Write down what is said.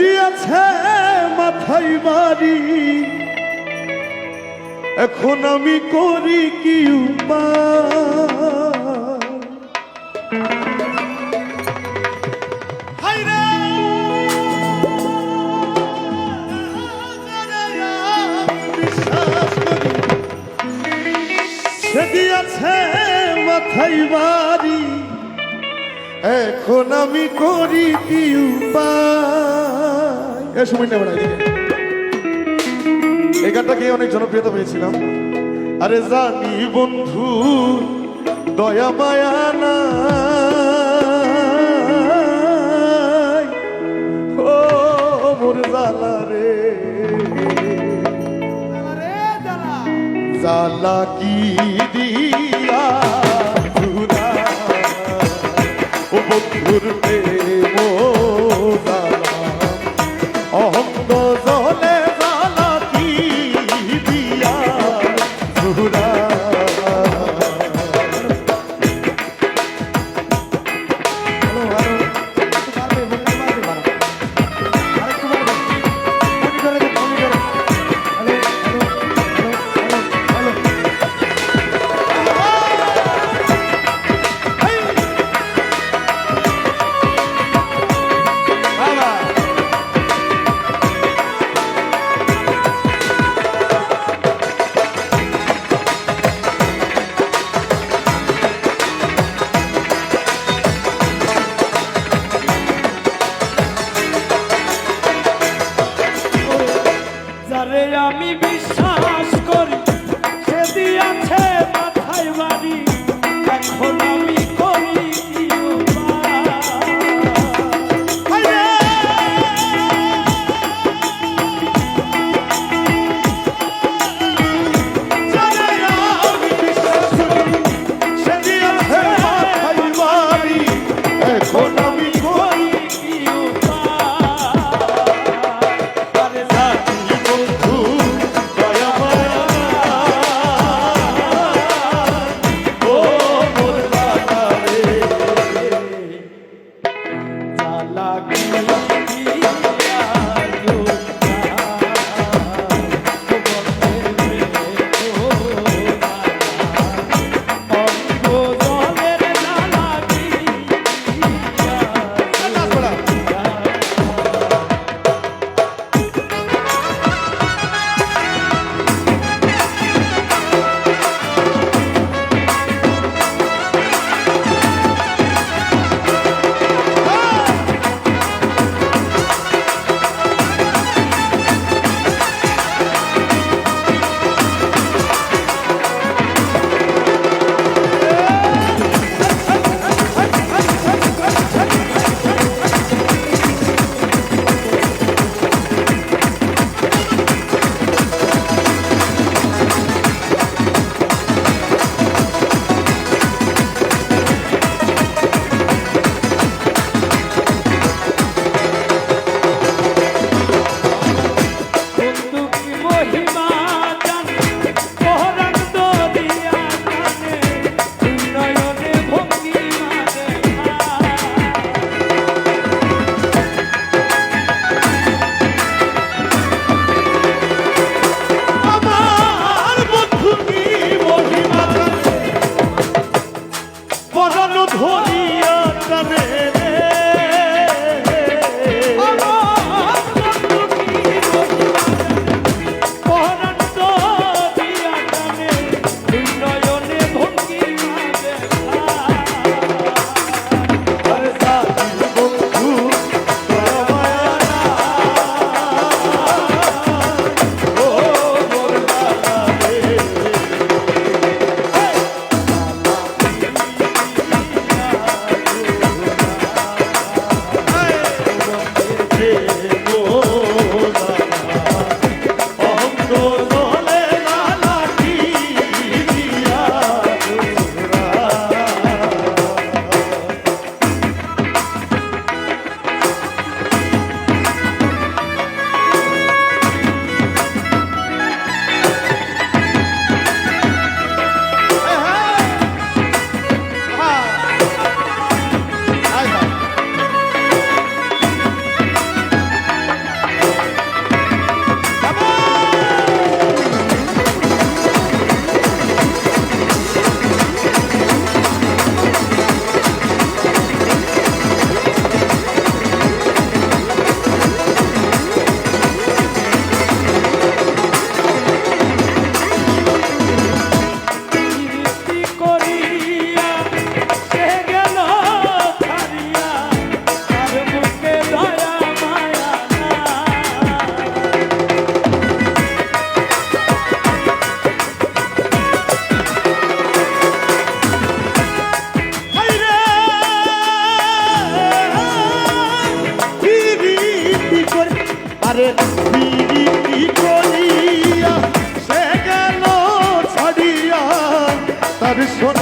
দিয়েছে মাথায় বাড়ি। এখন আমি করি কি উপায়? সে মাথায় বাড়ি। এখন আমি করি কি উপায়? এ সময় নেব না। এই গানটা অনেক জনপ্রিয়তা পেয়েছিলাম। আরে জানি বন্ধু, দয়া মায়া না ও জালা রে। জালা কি দিয়া ও বন্ধুর